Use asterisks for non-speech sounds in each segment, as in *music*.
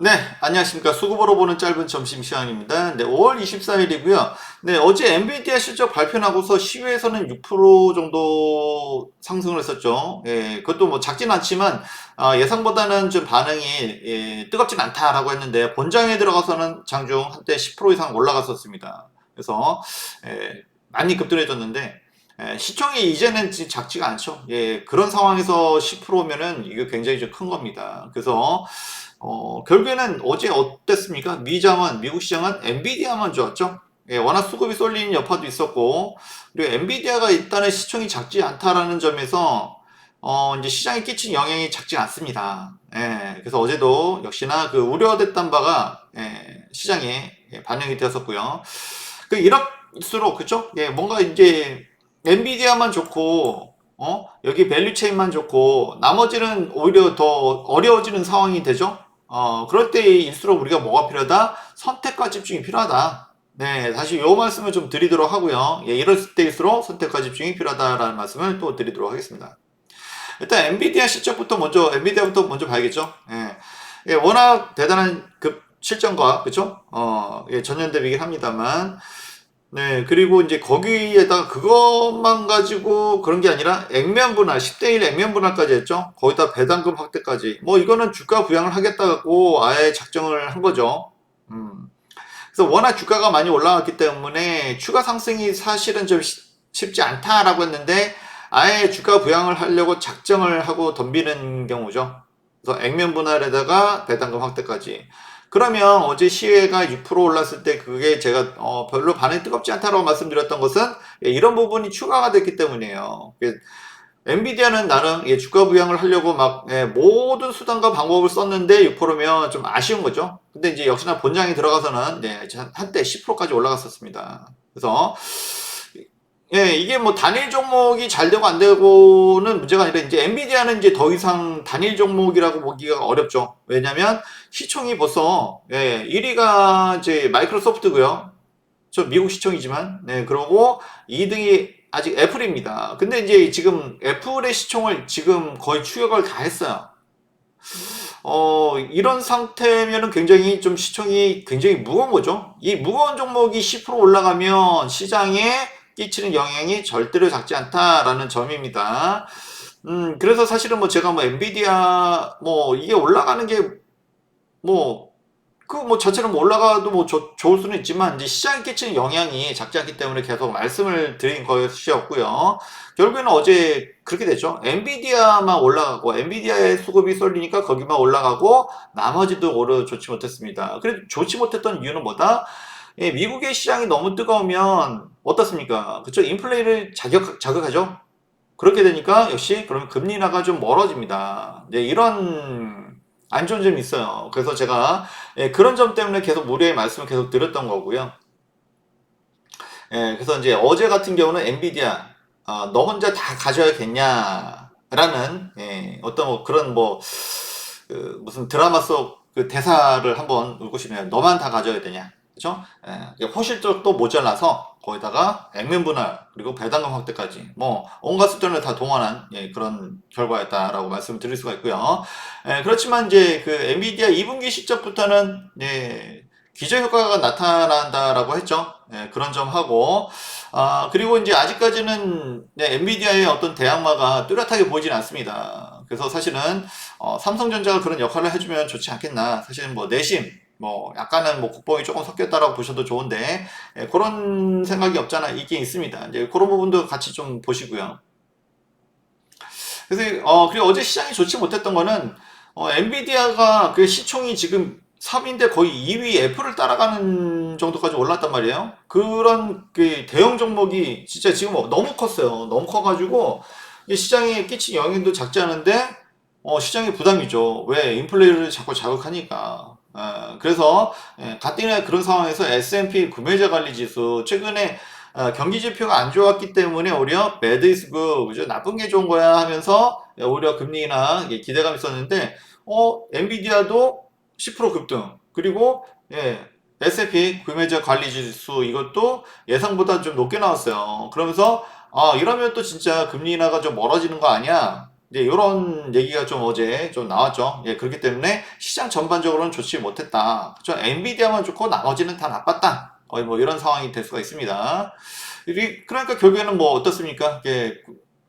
네, 안녕하십니까. 수급으로 보는 짧은 점심 시간입니다. 네, 5월 24일이고요. 네, 어제 엔비디아 실적 발표 나고서 시외에서는 6% 정도 상승을 했었죠. 예, 그것도 뭐 작진 않지만, 아, 예상보다는 좀 반응이, 예, 뜨겁진 않다라고 했는데, 본장에 들어가서는 장중 한때 10% 이상 올라갔었습니다. 그래서, 예, 많이 급등해졌는데, 예, 시총이 이제는 지- 작지가 않죠. 예, 그런 상황에서 10%면은 이게 굉장히 좀 큰 겁니다. 그래서, 어, 결국에는 어제 어땠습니까? 미장은, 미국 시장은 엔비디아만 좋았죠? 예, 워낙 수급이 쏠리는 여파도 있었고, 그리고 엔비디아가 일단은 시총이 작지 않다라는 점에서, 어, 이제 시장에 끼친 영향이 작지 않습니다. 예, 그래서 어제도 역시나 그 우려됐던 바가, 예, 시장에 예, 반영이 되었었고요. 그, 이럴수록, 그쵸? 예, 뭔가 이제, 엔비디아만 좋고, 어? 여기 밸류 체인만 좋고, 나머지는 오히려 더 어려워지는 상황이 되죠? 어, 그럴 때일수록 우리가 뭐가 필요하다? 선택과 집중이 필요하다. 네, 다시 요 말씀을 좀 드리도록 하고요. 예, 이럴 때일수록 선택과 집중이 필요하다라는 말씀을 또 드리도록 하겠습니다. 일단 엔비디아 실적부터 먼저, 엔비디아부터 먼저 봐야겠죠? 예, 예, 워낙 대단한 급 실적과, 그쵸? 어, 예, 전년 대비긴 합니다만, 네, 그리고 이제 거기에다가 그것만 가지고 그런 게 아니라 액면 분할, 10대 1 액면 분할까지 했죠. 거기다 배당금 확대까지. 뭐 이거는 주가 부양을 하겠다고 아예 작정을 한 거죠. 음. 그래서 워낙 주가가 많이 올라갔기 때문에 추가 상승이 사실은 좀 시- 쉽지 않다라고 했는데 아예 주가 부양을 하려고 작정을 하고 덤비는 경우죠. 그래서 액면 분할에다가 배당금 확대까지. 그러면 어제 시외가 6% 올랐을 때 그게 제가 어, 별로 반응이 뜨겁지 않다라고 말씀드렸던 것은 예, 이런 부분이 추가가 됐기 때문이에요. 예, 엔비디아는 나름 예, 주가 부양을 하려고 막 예, 모든 수단과 방법을 썼는데 6%면 좀 아쉬운 거죠. 근데 이제 역시나 본장이 들어가서는 네, 한때 10%까지 올라갔었습니다. 그래서 예, 이게 뭐 단일 종목이 잘 되고 안 되고는 문제가 아니라 이제 엔비디아는 이제 더 이상 단일 종목이라고 보기가 어렵죠. 왜냐면 시총이 벌써 예, 1위가 이제 마이크로소프트고요. 저 미국 시총이지만 네, 그러고 2등이 아직 애플입니다. 근데 이제 지금 애플의 시총을 지금 거의 추격을 다 했어요. 어, 이런 상태면은 굉장히 좀 시총이 굉장히 무거운 거죠. 이 무거운 종목이 10% 올라가면 시장에 끼치는 영향이 절대로 작지 않다라는 점입니다. 음, 그래서 사실은 뭐 제가 뭐 엔비디아 뭐 이게 올라가는 게뭐 그뭐 자체는 뭐 올라가도 뭐 좋- 좋을 수는 있지만 이제 시장에 끼치는 영향이 작지 않기 때문에 계속 말씀을 드린 것이었고요. 결국에는 어제 그렇게 됐죠. 엔비디아만 올라가고 엔비디아의 수급이 쏠리니까 거기만 올라가고 나머지도 오르 좋지 못했습니다. 그래도 좋지 못했던 이유는 뭐다? 예, 미국의 시장이 너무 뜨거우면 어떻습니까? 그쵸? 인플레이를 자격, 자극하죠? 그렇게 되니까 역시 그러면 금리 인하가 좀 멀어집니다. 네, 이런 안 좋은 점이 있어요. 그래서 제가 예, 그런 점 때문에 계속 무리의 말씀을 계속 드렸던 거고요. 예, 그래서 이제 어제 같은 경우는 엔비디아 어, 너 혼자 다 가져야겠냐라는 예, 어떤 뭐 그런 뭐 그 무슨 드라마 속 그 대사를 한번 읽고 싶네요. 너만 다 가져야 되냐? 그죠? 예, 호실적도 모자라서 거기다가 액면 분할 그리고 배당금 확대까지 뭐 온갖 수단을 다 동원한 예, 그런 결과였다라고 말씀을 드릴 수가 있고요. 예, 그렇지만 이제 그 엔비디아 2분기 실적부터는 예, 기저 효과가 나타난다라고 했죠. 예, 그런 점 하고 아 그리고 이제 아직까지는 네, 엔비디아의 어떤 대항마가 뚜렷하게 보이진 않습니다. 그래서 사실은 어, 삼성전자가 그런 역할을 해주면 좋지 않겠나. 사실은 뭐 내심 뭐 약간은 뭐 국뽕이 조금 섞였다라고 보셔도 좋은데 예, 그런 생각이 없잖아 있긴 있습니다. 이제 그런 부분도 같이 좀 보시고요. 그래서 어 그리고 어제 시장이 좋지 못했던 거는 어, 엔비디아가 그 시총이 지금 3인데 거의 2위 애플을 따라가는 정도까지 올랐단 말이에요. 그런 그 대형 종목이 진짜 지금 너무 컸어요. 너무 커가지고 이 시장에 끼친 영향도 작지 않은데 어, 시장의 부담이죠. 왜? 인플레이를 자꾸 자극하니까. 어, 그래서 예, 가뜩이나 그런 상황에서 S&P 구매자 관리 지수 최근에 어, 경기 지표가 안 좋았기 때문에 오히려 bad is good, 그죠? 나쁜 게 좋은 거야 하면서 예, 오히려 금리나 예, 기대감이 있었는데 어, 엔비디아도 10% 급등. 그리고 예, S&P 구매자 관리 지수 이것도 예상보다 좀 높게 나왔어요. 그러면서 아, 이러면 또 진짜 금리 인하가 좀 멀어지는 거 아니야? 이제 이런 얘기가 좀 어제 좀 나왔죠. 예, 그렇기 때문에 시장 전반적으로는 좋지 못했다. 그렇죠? 엔비디아만 좋고 나머지는 다 나빴다. 거의 뭐 이런 상황이 될 수가 있습니다. 이- 그러니까 결국에는 뭐 어떻습니까? 예,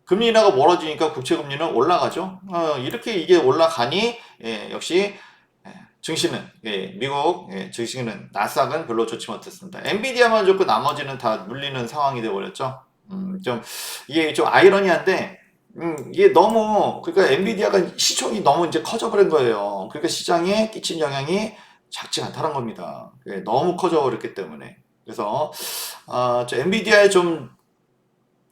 금리 인하가 멀어지니까 국채 금리는 올라가죠. 어, 이렇게 이게 올라가니 예, 역시 예, 증시는 예, 미국 예, 증시는 나스닥은 별로 좋지 못했습니다. 엔비디아만 좋고 나머지는 다 물리는 상황이 되어 버렸죠. 음, 좀 이게 좀 아이러니한데 음, 이게 너무 그러니까 엔비디아가 시총이 너무 이제 커져버린 거예요. 그러니까 시장에 끼친 영향이 작지 않다는 겁니다. 예, 너무 커져버렸기 때문에 그래서 아, 저 엔비디아에 좀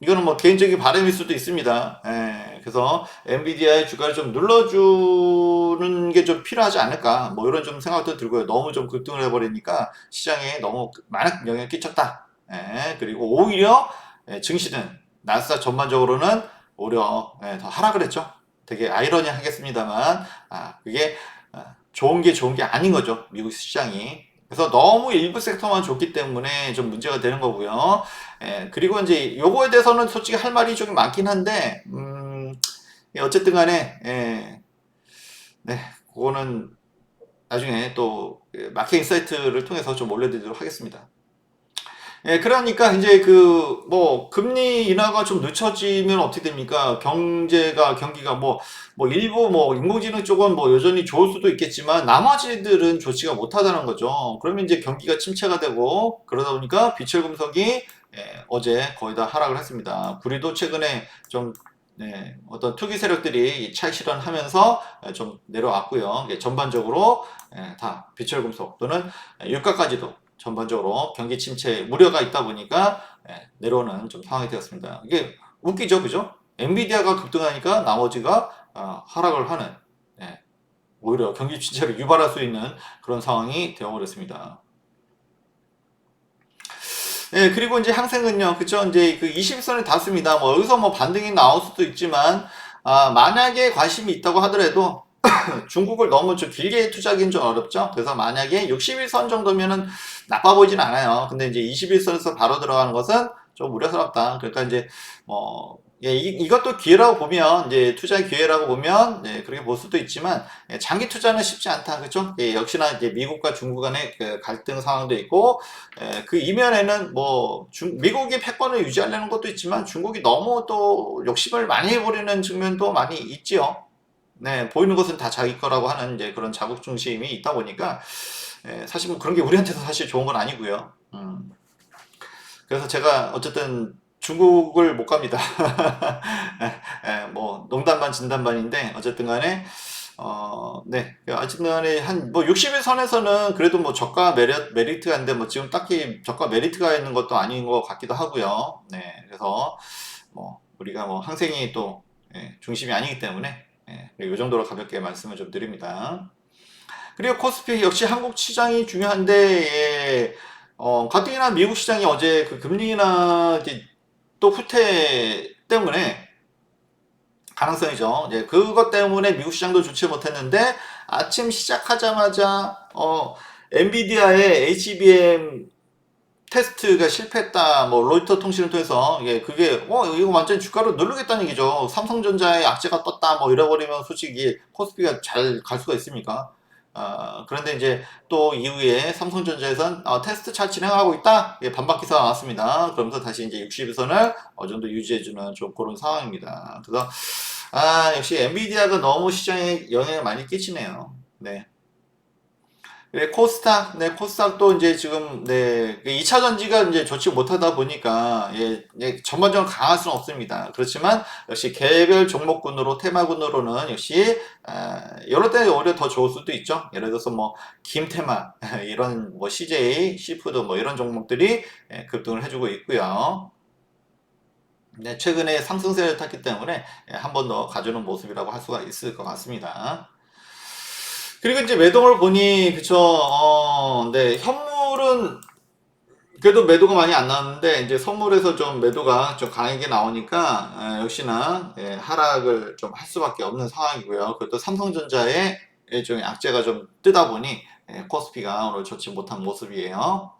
이거는 뭐 개인적인 바람일 수도 있습니다. 예, 그래서 엔비디아의 주가를 좀 눌러주는 게 좀 필요하지 않을까 뭐 이런 좀 생각도 들고요. 너무 좀 급등을 해버리니까 시장에 너무 많은 영향을 끼쳤다. 예, 그리고 오히려 예, 증시는 나스닥 전반적으로는 오히려 예, 더 하락을 했죠. 되게 아이러니하겠습니다만 아, 그게 아, 좋은 게 좋은 게 아닌 거죠. 미국 시장이. 그래서 너무 일부 섹터만 좋기 때문에 좀 문제가 되는 거고요. 예, 그리고 이제 요거에 대해서는 솔직히 할 말이 좀 많긴 한데, 음, 예, 어쨌든 간에, 예, 네, 그거는 나중에 또 예, 마케팅 사이트를 통해서 좀 올려드리도록 하겠습니다. 예, 그러니까 이제 그 뭐 금리 인하가 좀 늦춰지면 어떻게 됩니까? 경제가 경기가 뭐 뭐 일부 뭐 인공지능 쪽은 뭐 여전히 좋을 수도 있겠지만 나머지들은 좋지가 못하다는 거죠. 그러면 이제 경기가 침체가 되고 그러다 보니까 비철 금속이 예, 어제 거의 다 하락을 했습니다. 구리도 최근에 좀 네, 어떤 투기 세력들이 이 차익 실현하면서 예, 좀 내려왔고요. 예, 전반적으로 예, 다 비철금속 또는 유가까지도 전반적으로 경기 침체 우려가 있다 보니까 예, 내려오는 좀 상황이 되었습니다. 이게 웃기죠, 그죠? 엔비디아가 급등하니까 나머지가 아, 하락을 하는 예, 오히려 경기 침체를 유발할 수 있는 그런 상황이 되어버렸습니다. 예, 그리고 이제 항생은요, 그쵸? 이제 그 20선을 닿습니다. 뭐 여기서 뭐 반등이 나올 수도 있지만, 아, 만약에 관심이 있다고 하더라도 *coughs* 중국을 너무 좀 길게 투자하기는 좀 어렵죠. 그래서 만약에 61선 정도면은 나빠 보이진 않아요. 근데 이제 21선에서 바로 들어가는 것은 좀 우려스럽다. 그러니까 이제 뭐 예, 이, 이것도 기회라고 보면 이제 투자의 기회라고 보면 예, 그렇게 볼 수도 있지만 예, 장기 투자는 쉽지 않다. 그렇죠? 예, 역시나 이제 미국과 중국 간의 그 갈등 상황도 있고 예, 그 이면에는 뭐 중, 미국이 패권을 유지하려는 것도 있지만 중국이 너무 또 욕심을 많이 해버리는 측면도 많이 있지요. 네, 보이는 것은 다 자기 거라고 하는 이제 그런 자국 중심이 있다 보니까 예, 사실 뭐 그런 게 우리한테도 사실 좋은 건 아니고요. 음. 그래서 제가 어쨌든 중국을 못 갑니다. *laughs* 예, 뭐 농담반 진담반인데 어쨌든 간에 어, 네. 어쨌든 간에 한 뭐 60일 선에서는 그래도 뭐 저가 메리, 메리트가 있는데 뭐 지금 딱히 저가 메리트가 있는 것도 아닌 것 같기도 하고요. 네. 그래서 뭐 우리가 뭐 항생이 또 예, 중심이 아니기 때문에 예, 이 정도로 가볍게 말씀을 좀 드립니다. 그리고 코스피 역시 한국 시장이 중요한데 예, 어, 가뜩이나 미국 시장이 어제 그 금리 인하 이제 또 후퇴 때문에 가능성이죠. 이제 그것 때문에 미국 시장도 좋지 못했는데 아침 시작하자마자 어, 엔비디아의 HBM 테스트가 실패했다. 뭐 로이터 통신을 통해서 이게 그게 어 이거 완전 주가로 누르겠다는 얘기죠. 삼성전자의 악재가 떴다. 뭐 이래버리면 솔직히 코스피가 잘 갈 수가 있습니까? 아, 그런데 이제 또 이후에 삼성전자에선 아, 테스트 잘 진행하고 있다. 예, 반박 기사가 나왔습니다. 그러면서 다시 이제 60선을 어느 정도 유지해주는 좀 그런 상황입니다. 그래서 아 역시 엔비디아가 너무 시장에 영향을 많이 끼치네요. 네. 네, 코스닥, 네, 코스닥 도 이제 지금, 네, 2차 전지가 이제 좋지 못하다 보니까, 예, 예, 전반적으로 강할 수는 없습니다. 그렇지만, 역시 개별 종목군으로, 테마군으로는 역시, 아, 이럴 때 오히려 더 좋을 수도 있죠. 예를 들어서 뭐, 김테마, *laughs* 이런 뭐, CJ, 시푸드 뭐, 이런 종목들이 예, 급등을 해주고 있고요. 네, 최근에 상승세를 탔기 때문에 예, 한번 더 가져오는 모습이라고 할 수가 있을 것 같습니다. 그리고 이제 매동을 보니 그쵸 어, 네 현물은 그래도 매도가 많이 안 나왔는데 이제 선물에서 좀 매도가 좀 강하게 나오니까 에, 역시나 예, 하락을 좀 할 수밖에 없는 상황이고요. 그것도 삼성전자의 일종의 악재가 좀 뜨다 보니 예, 코스피가 오늘 좋지 못한 모습이에요.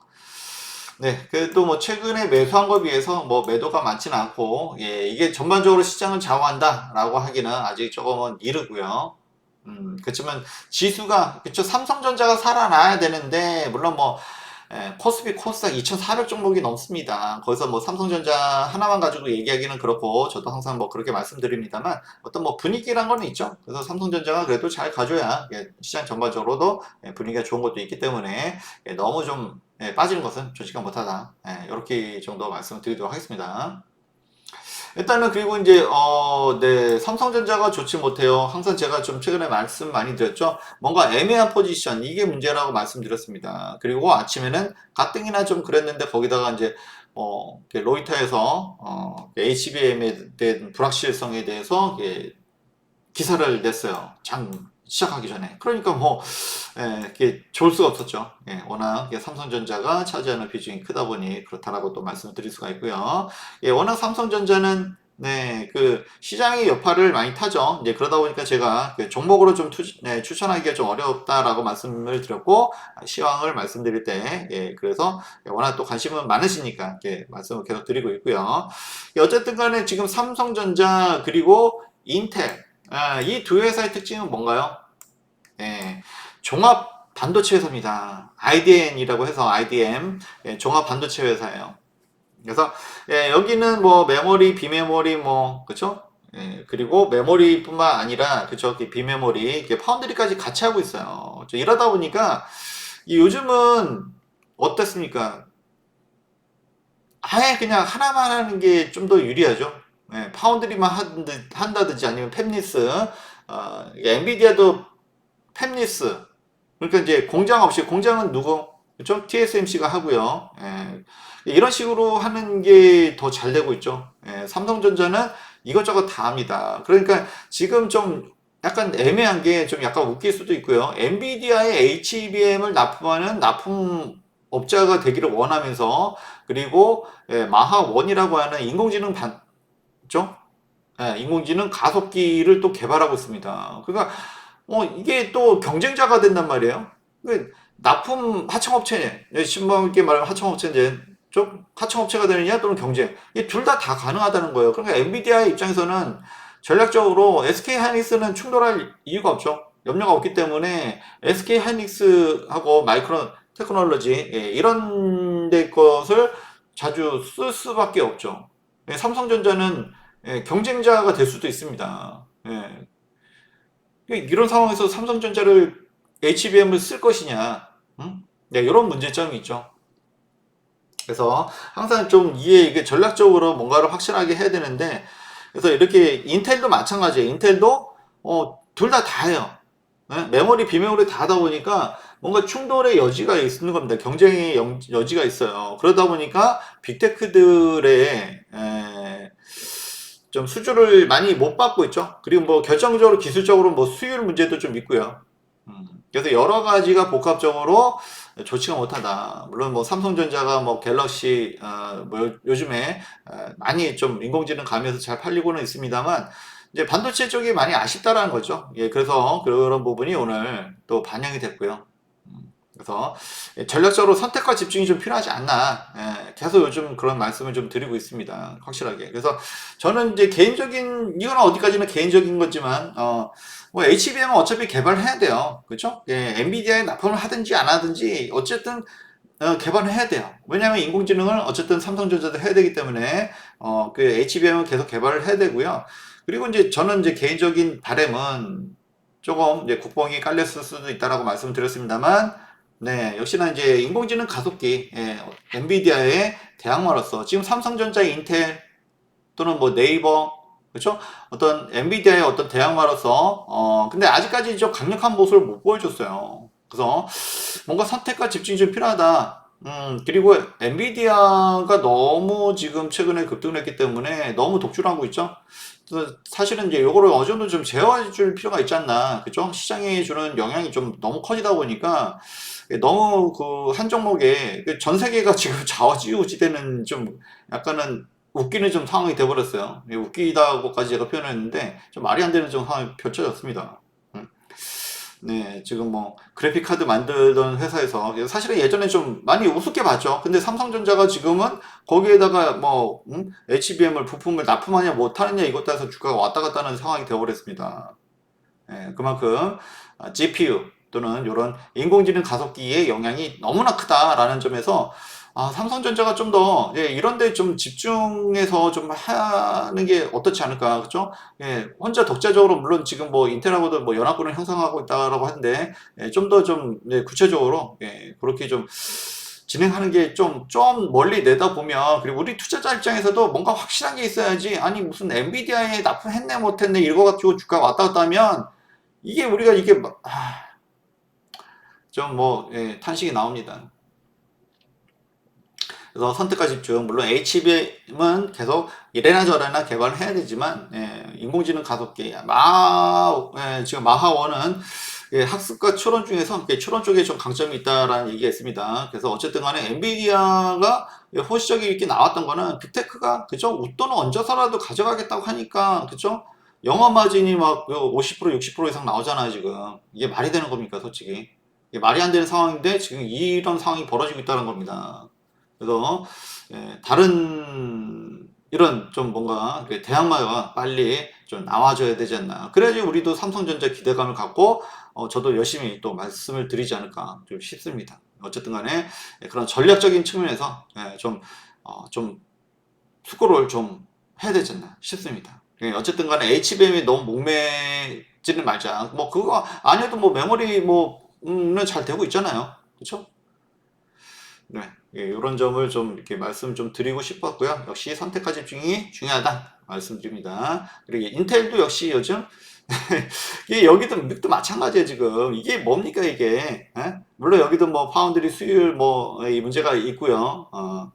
네, 그래도 뭐 최근에 매수한 거에 비해서 뭐 매도가 많지는 않고, 예, 이게 전반적으로 시장을 좌우한다라고 하기는 아직 조금은 이르고요. 음, 그렇지만 지수가, 그쵸, 삼성전자가 살아나야 되는데, 물론 뭐, 예, 코스피 코스닥 2,400 종목이 넘습니다. 거기서 뭐 삼성전자 하나만 가지고 얘기하기는 그렇고, 저도 항상 뭐 그렇게 말씀드립니다만, 어떤 뭐 분위기란 거는 있죠. 그래서 삼성전자가 그래도 잘 가줘야 예, 시장 전반적으로도 예, 분위기가 좋은 것도 있기 때문에 예, 너무 좀 예, 빠지는 것은 좋지가 못하다. 예, 이렇게 정도 말씀을 드리도록 하겠습니다. 일단은 그리고 이제 어, 네, 삼성전자가 좋지 못해요. 항상 제가 좀 최근에 말씀 많이 드렸죠. 뭔가 애매한 포지션 이게 문제라고 말씀드렸습니다. 그리고 아침에는 가뜩이나 좀 그랬는데 거기다가 이제 어, 로이터에서 어, HBM에 대한 불확실성에 대해서 기사를 냈어요. 장 시작하기 전에. 그러니까 뭐 예, 이게 좋을 수가 없었죠. 예, 워낙 삼성전자가 차지하는 비중이 크다 보니 그렇다라고 또 말씀을 드릴 수가 있고요. 예, 워낙 삼성전자는 네, 그 시장의 여파를 많이 타죠. 이제 그러다 보니까 제가 그 종목으로 좀 투, 네, 추천하기가 좀 어렵다라고 말씀을 드렸고 시황을 말씀드릴 때, 예, 그래서 워낙 또 관심은 많으시니까 예, 말씀을 계속 드리고 있고요. 예, 어쨌든 간에 지금 삼성전자 그리고 인텔 아, 이 두 회사의 특징은 뭔가요? 예, 종합 반도체 회사입니다. IDM이라고 해서 IDM 예, 종합 반도체 회사예요. 그래서 예, 여기는 뭐 메모리, 비메모리 뭐 그렇죠? 예, 그리고 메모리뿐만 아니라 그쵸 비메모리, 이렇게 파운드리까지 같이 하고 있어요. 이러다 보니까 이 요즘은 어떻습니까? 아예 그냥 하나만 하는 게 좀 더 유리하죠. 예, 파운드리만 한다든지 아니면 팹리스, 어, 엔비디아도 팹리스. 그러니까 이제 공장 없이 공장은 누구? 그렇죠? TSMC가 하고요. 예, 이런 식으로 하는 게 더 잘 되고 있죠. 예, 삼성전자는 이것저것 다 합니다. 그러니까 지금 좀 약간 애매한 게 좀 약간 웃길 수도 있고요. 엔비디아의 HBM을 납품하는 납품 업자가 되기를 원하면서 그리고 예, 마하원이라고 하는 인공지능 반, 그죠? 예, 인공지능 가속기를 또 개발하고 있습니다. 그러니까 어, 이게 또 경쟁자가 된단 말이에요. 그 납품 하청업체, 신방있게 말하면 하청업체인데 좀 하청업체가 되느냐 또는 경쟁, 이 둘 다 다 가능하다는 거예요. 그러니까 엔비디아의 입장에서는 전략적으로 SK 하이닉스는 충돌할 이유가 없죠. 염려가 없기 때문에 SK 하이닉스하고 마이크론 테크놀로지 예, 이런 데 것을 자주 쓸 수밖에 없죠. 예, 삼성전자는 예, 경쟁자가 될 수도 있습니다. 예. 이런 상황에서 삼성전자를 HBM을 쓸 것이냐, 음? 네, 이런 문제점이 있죠. 그래서 항상 좀 이해 이게 전략적으로 뭔가를 확실하게 해야 되는데, 그래서 이렇게 인텔도 마찬가지예요. 인텔도 어, 둘 다 다해요. 네? 메모리, 비메모리 다 하다 보니까 뭔가 충돌의 여지가 있는 겁니다. 경쟁의 여지가 있어요. 그러다 보니까 빅테크들의 에, 좀 수주를 많이 못 받고 있죠. 그리고 뭐 결정적으로 기술적으로 뭐 수율 문제도 좀 있고요. 음, 그래서 여러 가지가 복합적으로 좋지가 못하다. 물론 뭐 삼성전자가 뭐 갤럭시 어, 뭐 요즘에 어, 많이 좀 인공지능 가면서 잘 팔리고는 있습니다만 이제 반도체 쪽이 많이 아쉽다라는 거죠. 예, 그래서 그런 부분이 오늘 또 반영이 됐고요. 그래서 전략적으로 선택과 집중이 좀 필요하지 않나. 예, 계속 요즘 그런 말씀을 좀 드리고 있습니다. 확실하게. 그래서 저는 이제 개인적인 이건 어디까지는 개인적인 거지만 어, 뭐 HBM은 어차피 개발해야 돼요. 그렇죠 예, 엔비디아에 납품을 하든지 안 하든지 어쨌든 어, 개발을 해야 돼요. 왜냐하면 인공지능을 어쨌든 삼성전자도 해야 되기 때문에 어, 그 HBM은 계속 개발을 해야 되고요. 그리고 이제 저는 이제 개인적인 바램은 조금 이제 국뽕이 깔렸을 수도 있다라고 말씀드렸습니다만 네, 역시나 이제 인공지능 가속기, 예, 엔비디아의 대항마로서 지금 삼성전자, 인텔 또는 뭐 네이버, 그렇죠? 어떤 엔비디아의 어떤 대항마로서 어 근데 아직까지 좀 강력한 모습을 못 보여줬어요. 그래서 뭔가 선택과 집중이 좀 필요하다. 음, 그리고 엔비디아가 너무 지금 최근에 급등을 했기 때문에 너무 독주하고 있죠. 사실은 이제 요거를 어느 정도 좀 제어해 줄 필요가 있지 않나. 그죠? 시장에 주는 영향이 좀 너무 커지다 보니까 너무 그 한 종목에 그전 세계가 지금 *laughs* 좌우지우지되는 좀 약간은 웃기는 좀 상황이 돼버렸어요. 웃기다고까지 제가 표현했는데 좀 말이 안 되는 좀 상황이 펼쳐졌습니다. 음. 네, 지금 뭐 그래픽 카드 만들던 회사에서 사실은 예전에 좀 많이 우습게 봤죠. 근데 삼성전자가 지금은 거기에다가 뭐 음? HBM을 부품을 납품하냐 못하느냐 이것 따라서 주가가 왔다 갔다 하는 상황이 되어버렸습니다. 예, 그만큼 아, GPU 또는 이런 인공지능 가속기의 영향이 너무나 크다라는 점에서 아, 삼성전자가 좀더 예, 이런데 좀 집중해서 좀 하는 게 어떻지 않을까, 그죠? 예, 혼자 독자적으로 물론 지금 뭐 인텔하고도 뭐 연합군을 형성하고 있다라고 하는데 예, 좀더좀 예, 구체적으로 예, 그렇게 좀 진행하는 게 좀 좀 멀리 내다 보면 그리고 우리 투자자 입장에서도 뭔가 확실한 게 있어야지 아니 무슨 엔비디아에 납품했네 못했네 이거 가지고 주가 왔다 갔다 하면 이게 우리가 이게 뭐, 아, 좀뭐 예, 탄식이 나옵니다. 그래서 선택과 집중. 물론 HBM은 계속 이래나 저래나 개발을 해야 되지만 예, 인공지능 가속기 마 예, 지금 마하원은 예, 학습과 추론 중에서 예, 추론 쪽에 좀 강점이 있다라는 얘기가 있습니다. 그래서 어쨌든 간에 엔비디아가 예, 호시적이 이렇게 나왔던 거는 빅테크가 그죠? 웃돈을 얹어서라도 가져가겠다고 하니까 그죠? 영업 마진이 막 50% 60% 이상 나오잖아요 지금. 이게 말이 되는 겁니까 솔직히 말이 안 되는 상황인데 지금 이런 상황이 벌어지고 있다는 겁니다. 그래서 예, 다른 이런 좀 뭔가 그 대항마가 빨리 좀 나와줘야 되지 않나. 그래야지 우리도 삼성전자 기대감을 갖고 어, 저도 열심히 또 말씀을 드리지 않을까 좀 싶습니다. 어쨌든 간에 그런 전략적인 측면에서 예, 좀, 어, 좀 수고를 좀 해야 되지 않나 싶습니다. 예, 어쨌든 간에 HBM이 너무 목매지는 말자. 뭐 그거 아니어도 뭐 메모리 뭐 는잘 되고 있잖아요. 그렇죠? 네, 예, 이런 점을 좀 이렇게 말씀 좀 드리고 싶었고요. 역시 선택과 집중이 중요하다 말씀드립니다. 그리고 인텔도 역시 요즘 *laughs* 이게 여기도 믹도 마찬가지예요 지금 이게 뭡니까 이게 에? 물론 여기도 뭐 파운드리 수율 뭐 이 문제가 있고요. 어.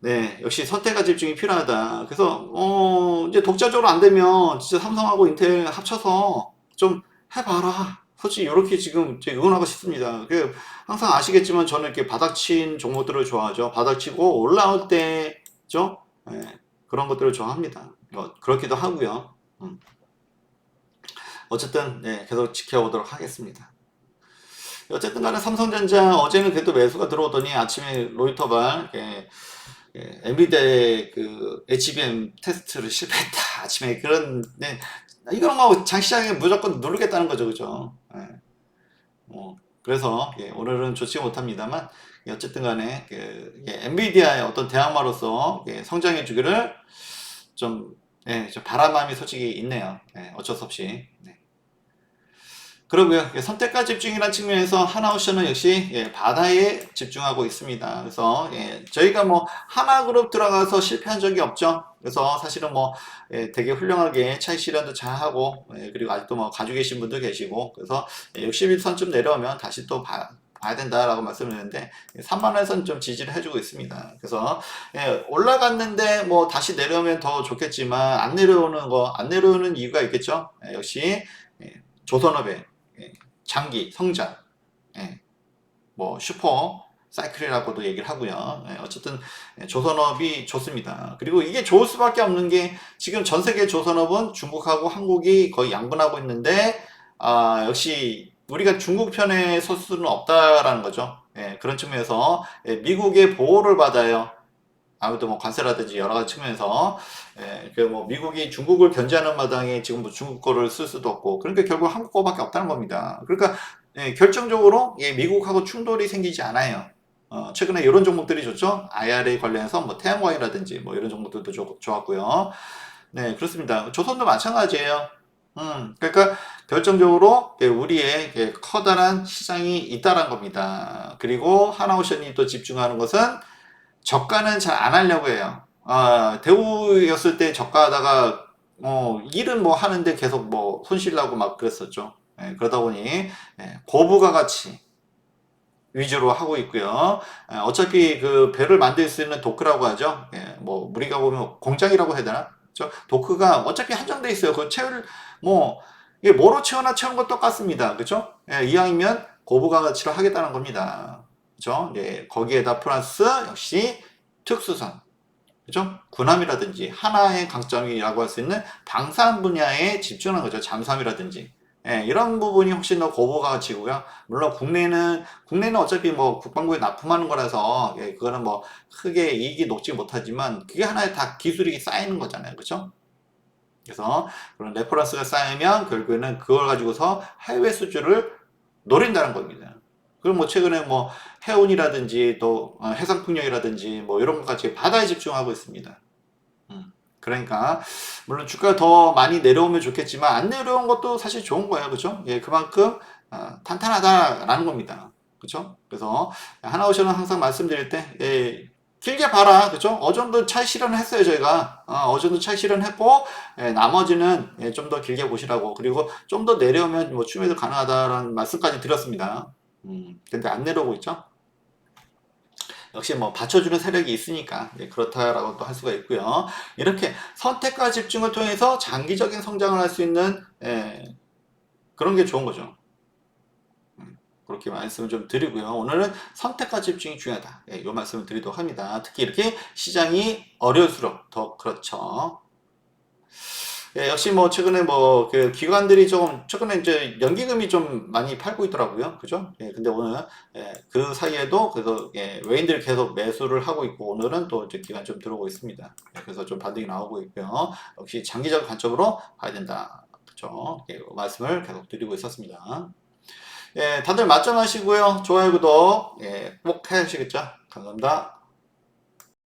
네, 역시 선택과 집중이 필요하다. 그래서 어 이제 독자적으로 안 되면 진짜 삼성하고 인텔 합쳐서 좀 해봐라. 솔직히 이렇게 지금 응원하고 싶습니다. 그 항상 아시겠지만 저는 이렇게 바닥친 종목들을 좋아하죠. 바닥치고 올라올 때죠. 네, 그런 것들을 좋아합니다. 뭐 그렇기도 하고요. 음. 어쨌든 네, 계속 지켜보도록 하겠습니다. 어쨌든 간에 삼성전자 어제는 그래도 매수가 들어오더니 아침에 로이터발 예, 예, 엔비디아의 그 HBM 테스트를 실패했다. 아침에 그런 네, 이거는 뭐 장시장에 무조건 누르겠다는 거죠, 그죠? 예. 뭐 그래서 예, 오늘은 좋지 못합니다만 예, 어쨌든 간에 그, 예, 엔비디아의 어떤 대항마로서 예, 성장해 주기를 좀, 예, 좀 바람함이 솔직히 있네요. 예, 어쩔 수 없이. 네. 그러고요. 예, 선택과 집중이라는 측면에서 하나오션은 역시 예, 바다에 집중하고 있습니다. 그래서 예, 저희가 뭐 하나 그룹 들어가서 실패한 적이 없죠. 그래서 사실은 뭐 예, 되게 훌륭하게 차익 실현도 잘 하고 예, 그리고 아직도 뭐 가지고 계신 분도 계시고 그래서 61선쯤 내려오면 다시 또 봐, 봐야 된다라고 말씀드렸는데 3만원선 좀 지지를 해주고 있습니다. 그래서 예, 올라갔는데 뭐 다시 내려오면 더 좋겠지만 안 내려오는 거 안 내려오는 이유가 있겠죠. 예, 역시 예, 조선업의 예, 장기 성장, 예, 뭐 슈퍼 사이클이라고도 얘기를 하고요. 예, 어쨌든 조선업이 좋습니다. 그리고 이게 좋을 수밖에 없는 게 지금 전 세계 조선업은 중국하고 한국이 거의 양분하고 있는데 아, 역시 우리가 중국 편에 설 수는 없다라는 거죠. 예, 그런 측면에서 예, 미국의 보호를 받아요. 아무래도 뭐 관세라든지 여러 가지 측면에서 예, 그뭐 미국이 중국을 견제하는 마당에 지금 뭐 중국 거를 쓸 수도 없고 그러니까 결국 한국 거밖에 없다는 겁니다. 그러니까 예, 결정적으로 예, 미국하고 충돌이 생기지 않아요. 어, 최근에 이런 종목들이 좋죠. IRA 관련해서 뭐 태양광이라든지 뭐 이런 종목들도 좋, 좋았고요. 네, 그렇습니다. 조선도 마찬가지예요. 음, 그러니까 결정적으로 우리의 커다란 시장이 있다란 겁니다. 그리고 하나오션이 또 집중하는 것은 저가는 잘 안 하려고 해요. 아, 대우였을 때 저가하다가 어, 일은 뭐 하는데 계속 뭐 손실 나고 막 그랬었죠. 예, 그러다 보니 예, 고부가 가치 위주로 하고 있고요. 예, 어차피 그 배를 만들 수 있는 도크라고 하죠. 예, 뭐 우리가 보면 공장이라고 해야 되나? 저 도크가 어차피 한정돼 있어요. 그 채울 뭐 이게 뭐로 채워나 채운 것 똑같습니다. 그죠? 예, 이왕이면 고부가 가치를 하겠다는 겁니다. 그죠? 네, 거기에다 플러스 역시 특수선. 그죠? 군함이라든지 하나의 강점이라고 할 수 있는 방산 분야에 집중하는 거죠. 잠수함이라든지. 예, 이런 부분이 훨씬 더 고부가 가치고요. 물론 국내는 국내는 어차피 뭐 국방부에 납품하는 거라서 예, 그거는 뭐 크게 이익이 높지 못하지만 그게 하나의 다 기술이 쌓이는 거잖아요, 그렇죠? 그래서 그런 레퍼런스가 쌓이면 결국에는 그걸 가지고서 해외 수주를 노린다는 겁니다. 그럼 뭐 최근에 뭐 해운이라든지 또 어, 해상풍력이라든지 뭐 이런 것까지 바다에 집중하고 있습니다. 음, 그러니까 물론 주가가 더 많이 내려오면 좋겠지만 안 내려온 것도 사실 좋은 거예요, 그렇죠? 예, 그만큼 어, 탄탄하다라는 겁니다. 그렇죠? 그래서 하나오션은 항상 말씀드릴 때 예, 길게 봐라, 그렇죠? 어느 정도 차익 실현을 했어요, 저희가. 어, 어느 정도 차익 실현했고, 예, 나머지는 예, 좀 더 길게 보시라고. 그리고 좀 더 내려오면 뭐 추매도 가능하다라는 말씀까지 드렸습니다. 음, 근데 안 내려오고 있죠? 역시 뭐 받쳐주는 세력이 있으니까 예, 그렇다라고 또 할 수가 있고요. 이렇게 선택과 집중을 통해서 장기적인 성장을 할 수 있는 예, 그런 게 좋은 거죠. 음, 그렇게 말씀을 좀 드리고요. 오늘은 선택과 집중이 중요하다. 예, 이 말씀을 드리도록 합니다. 특히 이렇게 시장이 어려울수록 더 그렇죠. 예, 역시 뭐 최근에 뭐 그 기관들이 좀 최근에 이제 연기금이 좀 많이 팔고 있더라고요. 그죠? 예, 근데 오늘 예, 그 사이에도 그래서 예, 외인들이 계속 매수를 하고 있고 오늘은 또 이제 기관 좀 들어오고 있습니다. 예, 그래서 좀 반등이 나오고 있고요. 역시 장기적 관점으로 봐야 된다. 그죠? 예, 그 말씀을 계속 드리고 있었습니다. 예, 다들 맞점하시고요. 좋아요, 구독 예, 꼭 해주시겠죠? 감사합니다.